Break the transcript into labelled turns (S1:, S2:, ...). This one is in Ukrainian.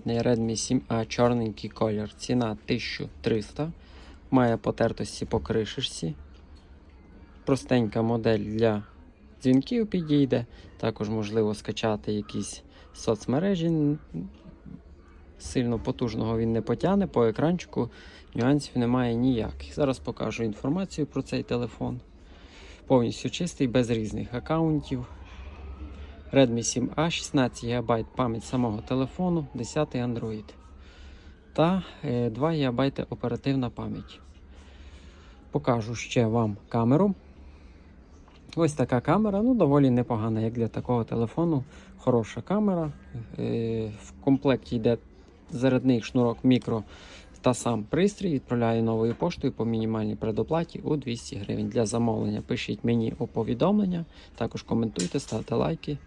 S1: Redmi 7A чорненький колір. Ціна 1300. Має потертості по кришечці. Простенька модель для дзвінків підійде. Також можливо скачати якісь соцмережі. Сильно потужного він не потягне. По екранчику нюансів немає ніяких. Зараз покажу інформацію про цей телефон. Повністю чистий, без різних аккаунтів. Redmi 7A, 16 ГБ пам'ять самого телефону, 10 Android. Та е, 2 ГБ оперативна пам'ять. Покажу ще вам камеру. Ось така камера, ну доволі непогана, як для такого телефону. Хороша камера. Е, В комплекті йде зарядний шнурок мікро та сам пристрій. Відправляю новою поштою по мінімальній предоплаті у 200 гривень. Для замовлення пишіть мені у повідомлення. Також коментуйте, ставте лайки.